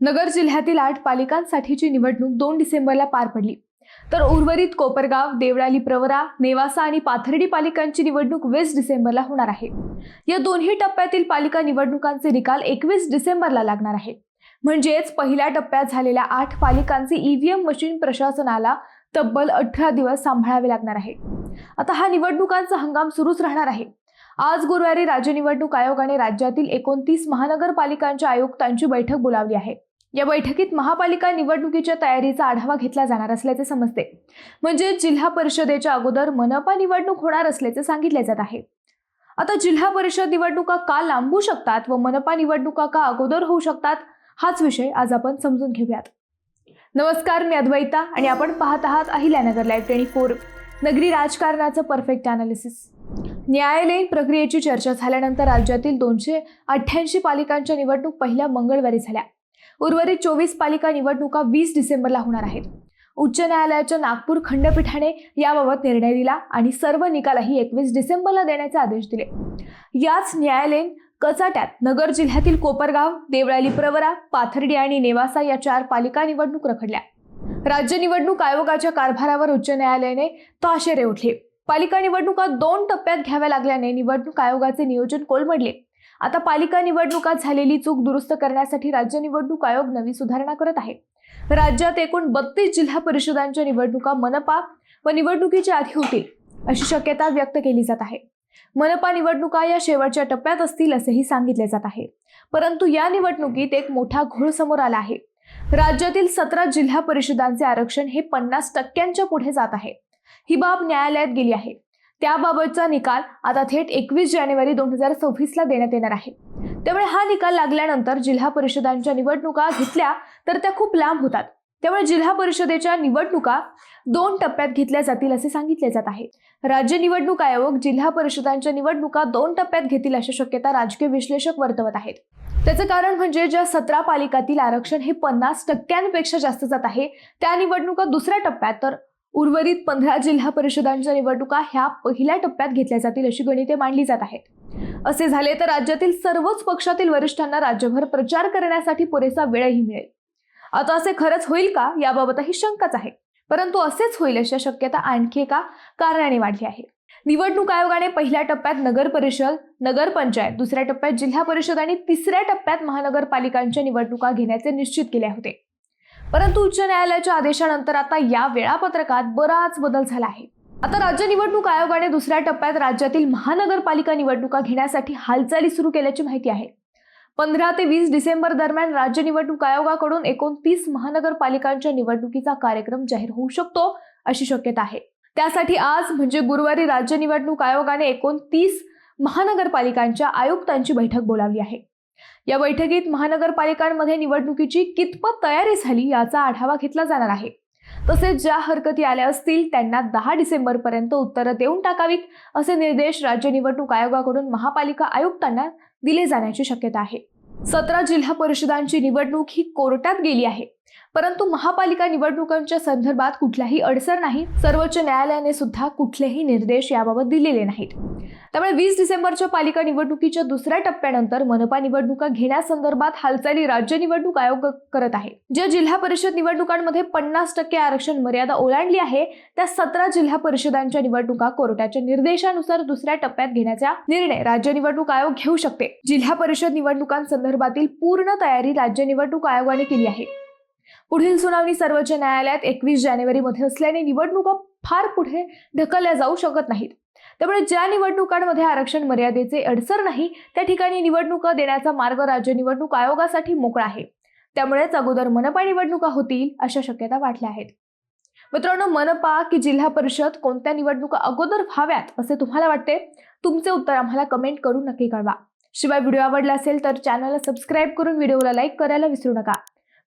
नगर जिल्ह्यातील आठ पालिकांसाठीची निवडणूक दोन डिसेंबरला पार पडली. तर उर्वरित कोपरगाव देवळाली प्रवरा नेवासा आणि पाथर्डी पालिकांची निवडणूक वीस डिसेंबरला होणार आहे. या दोन्ही टप्प्यातील पालिका निवडणुकांचे निकाल एकवीस डिसेंबरला लागणार आहे. म्हणजेच पहिल्या टप्प्यात झालेल्या आठ पालिकांचे ईव्हीएम मशीन प्रशासनाला तब्बल अठरा दिवस सांभाळावे लागणार आहे. आता हा निवडणुकांचा हंगाम सुरूच राहणार आहे. आज गुरुवारी राज्य निवडणूक आयोगाने राज्यातील एकोणतीस महानगरपालिकांच्या आयुक्तांची बैठक बोलावली आहे. या बैठकीत महापालिका निवडणुकीच्या तयारीचा आढावा घेतला जाणार असल्याचे समजते. म्हणजे जिल्हा परिषदेच्या अगोदर मनपा निवडणूक होणार असल्याचे सांगितले जात आहे. आता जिल्हा परिषद निवडणुका का लांबू शकतात व मनपा निवडणुका का अगोदर होऊ शकतात हाच विषय आज आपण समजून घेऊयात. नमस्कार मी अद्वैता आणि आपण पाहत आहात अहिल्यानगर लाईव्ह ट्वेंटी फोर नगरी राजकारणाचं परफेक्ट अनालिसिस न्यायालयीन प्रक्रियेची चर्चा झाल्यानंतर राज्यातील दोनशे अठ्ठ्याऐंशी पालिकांच्या निवडणूक पहिल्या मंगळवारी झाल्या. उर्वरित चोवीस पालिका निवडणुका वीस डिसेंबरला होणार आहेत. उच्च न्यायालयाच्या नागपूर खंडपीठाने याबाबत निर्णय दिला आणि सर्व निकालही एकवीस डिसेंबरला देण्याचे आदेश दिले. याच न्यायालयीन कचाट्यात नगर जिल्ह्यातील कोपरगाव देवळाली प्रवरा पाथर्डी आणि नेवासा या चार पालिका निवडणूक रखडल्या. राज्य निवडणूक आयोगाच्या कारभारावर उच्च न्यायालयाने ताशेरे उठले पालिका निवडणुका दोन टप्प्यात घ्याव्या लागल्याने निवडणूक आयोगाचे नियोजन कोलमडले. आता पालिका निवडणुकात झालेली चूक दुरुस्त करण्यासाठी राज्य निवडणूक आयोग नवी सुधारणा करत आहे. राज्यात एकूण बत्तीस जिल्हा परिषदांच्या निवडणुका मनपा व निवडणुकीच्या आधी होतील अशी शक्यता व्यक्त केली जात आहे. मनपा निवडणुका या शेवटच्या टप्प्यात असतील असेही सांगितले जात आहे. परंतु या निवडणुकीत एक मोठा घोळ समोर आला आहे. राज्यातील सतरा जिल्हा परिषदांचे आरक्षण हे पन्नास टक्क्यांच्या पुढे जात आहे. ही बाब न्यायालयात गेली आहे. त्याबाबतचा निकाल आता थेट एकवीस जानेवारी दोन हजार सव्वीसला देण्यात येणार आहे. त्यामुळे हा निकाल लागल्यानंतर जिल्हा परिषदांच्या निवडणुका घेतल्या तर त्या खूप लांब होतात. त्यामुळे जिल्हा परिषदेच्या निवडणुका दोन टप्प्यात घेतल्या जातील असे सांगितले जात आहे. राज्य निवडणूक आयोग जिल्हा परिषदांच्या निवडणुका दोन टप्प्यात घेतील अशी शक्यता राजकीय विश्लेषक वर्तवत आहेत. त्याचं कारण म्हणजे ज्या सतरा पालिकातील आरक्षण हे पन्नास टक्क्यांपेक्षा जास्त जात आहे त्या निवडणुका दुसऱ्या टप्प्यात तर उर्वरित पंधरा जिल्हा परिषदांच्या निवडणुका ह्या पहिल्या टप्प्यात घेतल्या जातील अशी गणिते मांडली जात आहेत. असे झाले तर राज्यातील सर्वच पक्षातील वरिष्ठांना राज्यभर प्रचार करण्यासाठी पुरेसा वेळही मिळेल. आता असे खरंच होईल का? याबाबतही शंकाच आहे. परंतु असेच होईल अशा शक्यता आणखी एका कारणाने वाढली आहे. निवडणूक आयोगाने पहिल्या टप्प्यात नगर परिषद नगरपंचायत दुसऱ्या टप्प्यात जिल्हा परिषद आणि तिसऱ्या टप्प्यात महानगरपालिकांच्या निवडणुका घेण्याचे निश्चित केले होते. परंतु उच्च न्यायालयाच्या आदेशानंतर आता या वेळापत्रकात बराच बदल झाला आहे. आता राज्य निवडणूक आयोगाने दुसऱ्या टप्प्यात राज्यातील महानगरपालिका निवडणुका घेण्यासाठी हालचाली सुरू केल्याची माहिती आहे. पंधरा ते वीस डिसेंबर दरम्यान राज्य निवडणूक आयोगाकडून एकोणतीस महानगरपालिकांच्या निवडणुकीचा कार्यक्रम जाहीर होऊ शकतो अशी शक्यता आहे. त्यासाठी आज म्हणजे गुरुवारी राज्य निवडणूक आयोगाने एकोणतीस महानगरपालिकांच्या आयुक्तांची बैठक बोलावली आहे. या बैठकीत महानगरपालिकांमध्ये निवडणुकीची कितपत तयारी झाली याचा आढावा घेतला जाणार आहे. तसेच ज्या हरकती आल्या असतील त्यांना दहा डिसेंबरपर्यंत उत्तरं देऊन टाकावीत असे निर्देश राज्य निवडणूक आयोगाकडून महापालिका आयुक्तांना दिले जाण्याची शक्यता आहे. सतरा जिल्हा परिषदांची निवडणूक ही कोर्टात गेली आहे. परंतु महापालिका निवडणुकांच्या संदर्भात कुठल्याही अडसर नाही. सर्वोच्च न्यायालयाने सुद्धा कुठलेही निर्देश याबाबत दिलेले नाहीत. त्यामुळे वीस डिसेंबरच्या पालिका निवडणुकीच्या दुसऱ्या टप्प्यानंतर मनपा निवडणुका घेण्यासंदर्भात हालचाली राज्य निवडणूक आयोग करत आहे. ज्या जिल्हा परिषद निवडणुकांमध्ये पन्नास टक्के आरक्षण मर्यादा ओलांडली आहे त्या सतरा जिल्हा परिषदांच्या निवडणुका कोर्टाच्या निर्देशानुसार दुसऱ्या टप्प्यात घेण्याचा निर्णय राज्य निवडणूक आयोग घेऊ शकते. जिल्हा परिषद निवडणुकांसंदर्भातील पूर्ण तयारी राज्य निवडणूक आयोगाने केली आहे. पुढील सुनावणी सर्वोच्च न्यायालयात एकवीस जानेवारीमध्ये असल्याने निवडणुका फार पुढे ढकलल्या जाऊ शकत नाहीत. त्यामुळे ज्या निवडणुकांमध्ये आरक्षण मर्यादेचे अडसर नाही त्या ठिकाणी निवडणुका देण्याचा मार्ग राज्य निवडणूक आयोगासाठी मोकळा आहे. त्यामुळेच अगोदर मनपा निवडणुका होतील अशा शक्यता वाटल्या आहेत. मित्रांनो मनपा की जिल्हा परिषद कोणत्या निवडणुका अगोदर व्हाव्यात असे तुम्हाला वाटते? तुमचे उत्तर आम्हाला कमेंट करून नक्की कळवा. शिवाय व्हिडिओ आवडला असेल तर चॅनलला सबस्क्राईब करून व्हिडिओला लाईक करायला विसरू नका.